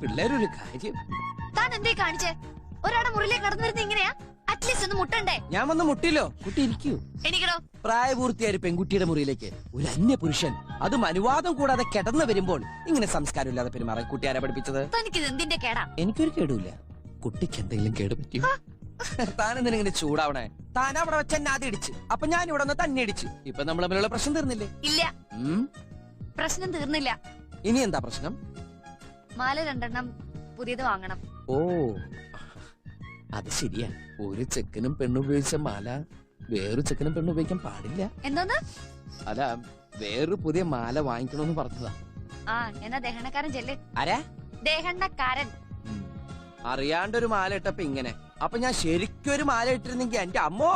പിള്ളേരൊരു കാര്യം. താൻ എന്തേ കാണിച്ചേ? ഒരാടെ മുറിയിലേക്ക് കടന്നു വരുന്നത് ഇങ്ങനെയാ അറ്റ്ലീസ്റ്റ് ഒന്ന് മുട്ടണ്ടേ? ഞാൻ വന്ന് മുട്ടില്ലോ. കുട്ടി ഇരിക്കൂ. എനിക്കടോ. പ്രായപൂർത്തിയായ ഒരു പെൺകുട്ടിയുടെ മുറിയിലേക്ക് ഒരു അന്യ പുരുഷൻ അതും അനുവാദം കൂടാതെ കിടന്നു വരുമ്പോൾ ഇങ്ങനെ സംസ്കാരമില്ലാതെ പെരുമാറാൻ കുട്ടി ആരാ പഠിപ്പിച്ചത്? തനിക്കിത് എന്തിന്റെ കേടാ? എനിക്കൊരു കേടുമില്ല. കുട്ടിക്ക് എന്തെങ്കിലും കേട് പറ്റിയോ? താനെന്തിനാ ഇങ്ങനെ ചൂടാവണേ? താൻ അവിടെ വെച്ച് എന്നെ ആദ്യം ഇടിച്ച്. അപ്പൊ ഞാൻ ഇവിടെ നിന്ന് തന്നെ ഇടിച്ച്. ഇപ്പൊ നമ്മൾ തമ്മിലുള്ള പ്രശ്നം തീർന്നില്ലേ? ഇല്ല? പ്രശ്നം തീർന്നില്ല. ഇനി എന്താ പ്രശ്നം? മാല രണ്ടെണ്ണം പുതിയത് വാങ്ങണം. ഓ അത് ശരിയാ. ഒരു ചെക്കനും പെണ്ണും ഉപയോഗിച്ച മാല വേറൊരു ചെക്കനും പെണ്ണും ഉപയോഗിക്കാൻ പാടില്ല. എന്തോന്ന്? അല്ല വേറൊരു പുതിയ മാല വാങ്ങിക്കണമെന്ന് പറഞ്ഞതാ. ആ എന്നാ ദഹനക്കാരൻ ചെല്ല്. ആരാ? ദഹനക്കാരൻ. അറിയാണ്ടൊരു മാല ഇട്ടപ്പോ ഇങ്ങനെ. അപ്പൊ ഞാൻ ശരിക്കും ഒരു മാല ഇട്ടിരുന്നെങ്കിൽ എന്റെ അമ്മോ!